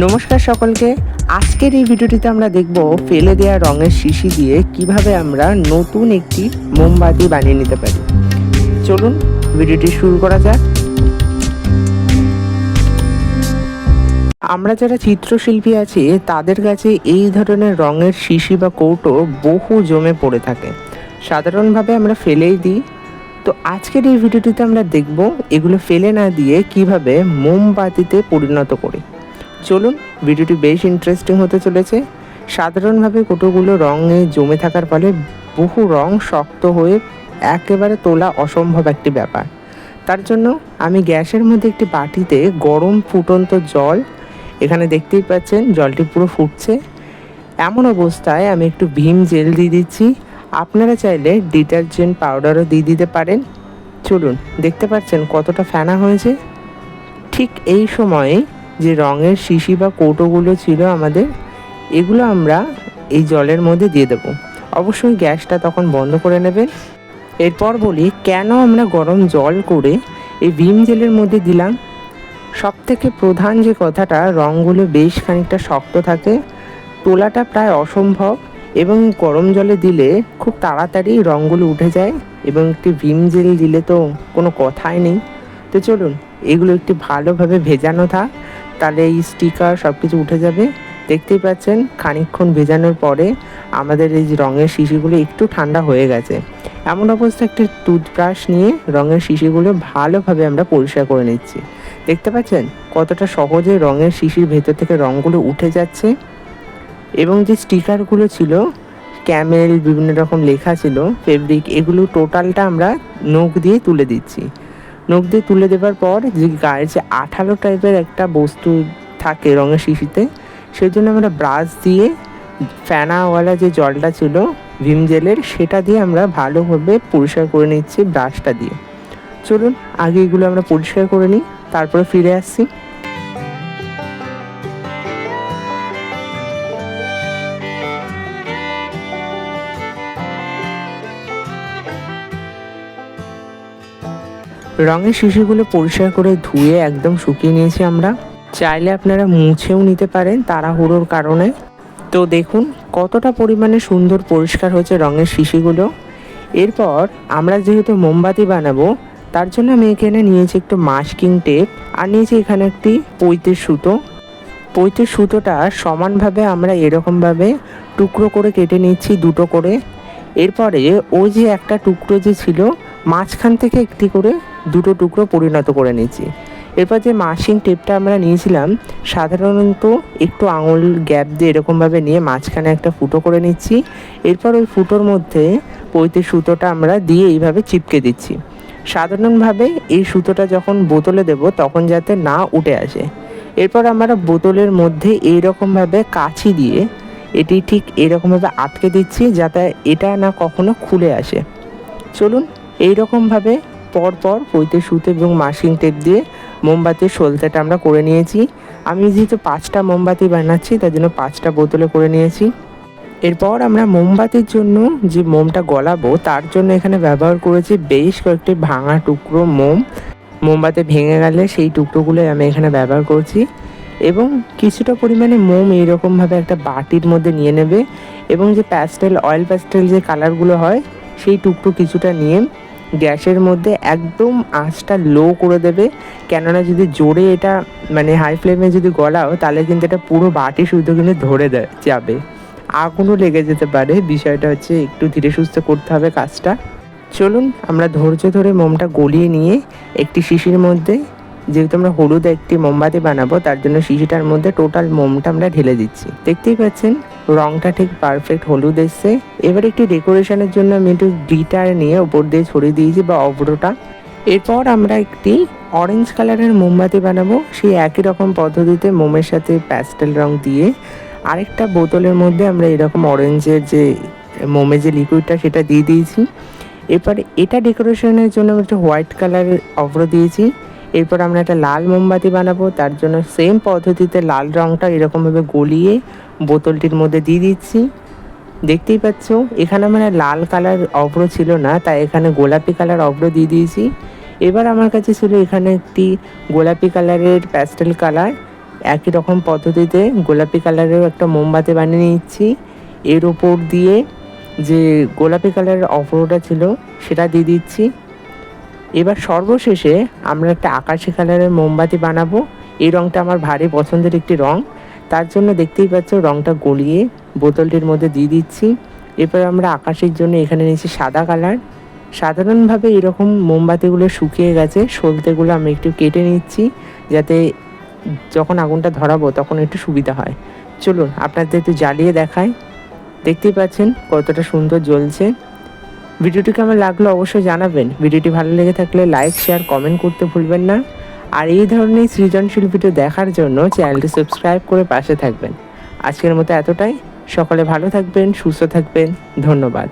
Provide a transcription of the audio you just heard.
নমস্কার সকলকে। আজকের এই ভিডিওটিতে আমরা দেখব ফেলে দেওয়া রঙের শিশি দিয়ে কীভাবে আমরা নতুন একটি মোমবাতি বানিয়ে নিতে পারি। চলুন, ভিডিওটি শুরু করা যাক। আমরা যারা চিত্রশিল্পী আছি, তাদের কাছে এই ধরনের রঙের শিশি বা কৌটো বহু জমে পড়ে থাকে। সাধারণভাবে আমরা ফেলেই দিই। তো আজকের এই ভিডিওটিতে আমরা দেখব এগুলো ফেলে না দিয়ে কীভাবে মোমবাতিতে পরিণত করি। চলুন, ভিডিওটি বেশ ইন্টারেস্টিং হতে চলেছে। সাধারণভাবে কোটোগুলো রঙে জমে থাকার ফলে বহু রং শক্ত হয়ে একেবারে তোলা অসম্ভব একটি ব্যাপার। তার জন্য আমি গ্যাসের মধ্যে একটি বাটিতে গরম ফুটন্ত জল, এখানে দেখতেই পাচ্ছেন জলটি পুরো ফুটছে। এমন অবস্থায় আমি একটু ভীম জেল দিয়ে দিচ্ছি। আপনারা চাইলে ডিটারজেন্ট পাউডারও দিয়ে দিতে পারেন। চলুন, দেখতে পাচ্ছেন কতটা ফেনা হয়েছে। ঠিক এই সময়ে যে রঙের শিশি বা কৌটোগুলো ছিল আমাদের, এগুলো আমরা এই জলের মধ্যে দিয়ে দেবো। অবশ্যই গ্যাসটা তখন বন্ধ করে নেবেন। এরপর বলি, কেন আমরা গরম জল করে এই ভিম জেলের মধ্যে দিলাম? সব থেকে প্রধান যে কথাটা, রঙগুলো বেশ খানিকটা শক্ত থাকে, তোলাটা প্রায় অসম্ভব এবং গরম জলে দিলে খুব তাড়াতাড়ি রঙগুলো উঠে যায় এবং একটি ভিম জেল দিলে তো কোনো কথাই নেই। তো চলুন, এগুলো একটি ভালোভাবে ভেজানো থাক। তাহলে এই স্টিকার সব কিছু উঠে যাবে। দেখতেই পাচ্ছেন, খানিকক্ষণ ভেজানোর পরে আমাদের এই রঙের শিশিগুলো একটু ঠান্ডা হয়ে গেছে। এমন অবস্থা একটি টুথব্রাশ নিয়ে রঙের শিশিগুলো ভালোভাবে আমরা পরিষ্কার করে নিচ্ছি। দেখতে পাচ্ছেন কতটা সহজে রঙের শিশির ভেতর থেকে রঙগুলো উঠে যাচ্ছে। এবং যে স্টিকারগুলো ছিল ক্যামেল বিভিন্ন রকম লেখা ছিল ফেব্রিক এগুলো টোটালটা আমরা নখ দিয়ে তুলে দিচ্ছি। নখ দিয়ে তুলে দেবার পর যে গায়ের যে আঠালো টাইপের একটা বস্তু থাকে রঙের শিশিতে, সেই জন্য আমরা ব্রাশ দিয়ে ফ্যানাওয়ালা যে জলটা ছিল ভিম জেলের, সেটা দিয়ে আমরা ভালোভাবে পরিষ্কার করে নিচ্ছি ব্রাশটা দিয়ে। চলুন, আগে এগুলো আমরা পরিষ্কার করে নিই, তারপরে ফিরে আসছি রঙের শিশুগুলো পরিষ্কার করে ধুয়ে একদম শুকিয়ে নিয়েছি আমরা। চাইলে আপনারা মুছেও নিতে পারেন তাড়াহুড়োর কারণে। তো দেখুন, কতটা পরিমাণে সুন্দর পরিষ্কার হচ্ছে রঙের শিশিগুলো। এরপর আমরা যেহেতু মোমবাতি বানাবো, তার জন্য আমি এখানে নিয়েছি একটু মাস্কিং টেপ আর নিয়েছি এখানে একটি পৈতের সুতো। পৈতের সুতোটা সমানভাবে আমরা এরকমভাবে টুকরো করে কেটে নিচ্ছি দুটো করে। এরপরে ওই যে একটা টুকরো যে ছিল, মাঝখান থেকে একটি করে দুটো টুকরো পরিণত করে নিচ্ছি এরপর যে মাসিং টেপটা আমরা নিয়েছিলাম, সাধারণত একটু আঙুল গ্যাপ দিয়ে এরকমভাবে নিয়ে মাঝখানে একটা ফুটো করে নিচ্ছি। এরপর ওই ফুটোর মধ্যে পৈতে সুতোটা আমরা দিয়ে এইভাবে চিপকে দিচ্ছি। সাধারণভাবে এই সুতোটা যখন বোতলে দেব, তখন যাতে না উঠে আসে। এরপর আমরা বোতলের মধ্যে এইরকমভাবে কাছি দিয়ে এটি ঠিক এরকমভাবে আটকে দিচ্ছি, যাতে এটা না কখনো খুলে আসে। চলুন, এইরকমভাবে পরপর পৈতে সুতো এবং মাসিং টেপ দিয়ে মোমবাতির সলতেটা আমরা করে নিয়েছি। আমি যেহেতু পাঁচটা মোমবাতি বানাচ্ছি, তার জন্য পাঁচটা বোতলে করে নিয়েছি। এরপর আমরা মোমবাতির জন্য যে মোমটা গলাবো, তার জন্য এখানে ব্যবহার করেছি বেশ কয়েকটি ভাঙা টুকরো মোম। মোমবাতি ভেঙে গেলে সেই টুকরোগুলোই আমি এখানে ব্যবহার করছি। এবং কিছুটা পরিমাণে মোম এইরকমভাবে একটা বাটির মধ্যে নিয়ে নেবে। এবং যে প্যাস্টেল অয়েল প্যাস্টেল যে কালারগুলো হয়, সেই টুকরো কিছুটা নিয়ে গ্যাসের মধ্যে একদম আঁচটা লো করে দেবে। কেননা যদি জোরে এটা মানে হাই ফ্লেমে যদি গলাও, তাহলে কিন্তু এটা পুরো বাটি শুদ্ধ কিন্তু ধরে যাবে। আগুনও লেগে যেতে পারে। বিষয়টা হচ্ছে একটু ধীরে সুস্থ করতে হবে কাজটা। চলুন, আমরা ধৈর্য ধরে মোমটা গলিয়ে নিয়ে একটি শিশির মধ্যে, যেহেতু আমরা হলুদ একটি মোমবাতি বানাবো, তার জন্য শিশিটার মধ্যে টোটাল মোমটা আমরা ঢেলে দিচ্ছি। দেখতেই পাচ্ছেন রংটা ঠিক পারফেক্ট হলুদ এসছে। এবার একটি ডেকোরেশনের জন্য আমি একটু গ্লিটার নিয়ে ওপর দিয়ে ছড়িয়ে দিয়েছি বা অব্রটা। এরপর আমরা একটি অরেঞ্জ কালারের মোমবাতি বানাবো। সেই একই রকম পদ্ধতিতে মোমের সাথে প্যাস্টেল রং দিয়ে। আরেকটা বোতলের মধ্যে আমরা এরকম অরেঞ্জের যে মোমে যে লিকুইডটা সেটা দিয়ে দিয়েছি। এরপর এটা ডেকোরেশনের জন্য আমি একটা হোয়াইট কালারের অভ্র দিয়েছি। এরপর আমরা একটা লাল মোমবাতি বানাবো। তার জন্য সেম পদ্ধতিতে লাল রঙটা এরকমভাবে গলিয়ে বোতলটির মধ্যে দিয়ে দিচ্ছি। দেখতেই পাচ্ছ, এখানে মানে লাল কালার অব্র ছিল না, তাই এখানে গোলাপি কালার অব্র দিয়ে দিয়েছি। এবার আমার কাছে ছিল এখানে একটি গোলাপি কালারের প্যাস্টেল কালার। একই রকম পদ্ধতিতে গোলাপি কালারেরও একটা মোমবাতি বানিয়ে নিচ্ছি। এর ওপর দিয়ে যে গোলাপি কালারের অপরটা ছিল, সেটা দিয়ে দিচ্ছি। এবার সর্বশেষে আমরা একটা আকাশি কালারের মোমবাতি বানাবো। এই রঙটা আমার ভারী পছন্দের একটি রং। তার জন্য দেখতেই পাচ্ছ রঙটা গলিয়ে বোতলটির মধ্যে দিয়ে দিচ্ছি। এরপর আমরা আকাশের জন্য এখানে নিয়েছি সাদা কালার। সাধারণভাবে এরকম মোমবাতিগুলো শুকিয়ে গেছে সলতেগুলো আমি একটু কেটে নিচ্ছি যাতে যখন আগুনটা ধরাবো তখন একটু সুবিধা হয়। চলুন, আপনাদের একটু জ্বালিয়ে দেখায় দেখতেই পাচ্ছেন কতটা সুন্দর জ্বলছে। ভিডিওটি কেমন লাগল অবশ্যই জানাবেন। ভিডিওটি ভালো লেগে থাকলে লাইক, শেয়ার, কমেন্ট করতে ভুলবেন না। আর এই ধরনের সৃজনশীল ভিডিও দেখার জন্য চ্যানেলটি সাবস্ক্রাইব করে পাশে থাকবেন। আজকের মতো এতটাই। সকলে ভালো থাকবেন, সুস্থ থাকবেন। ধন্যবাদ।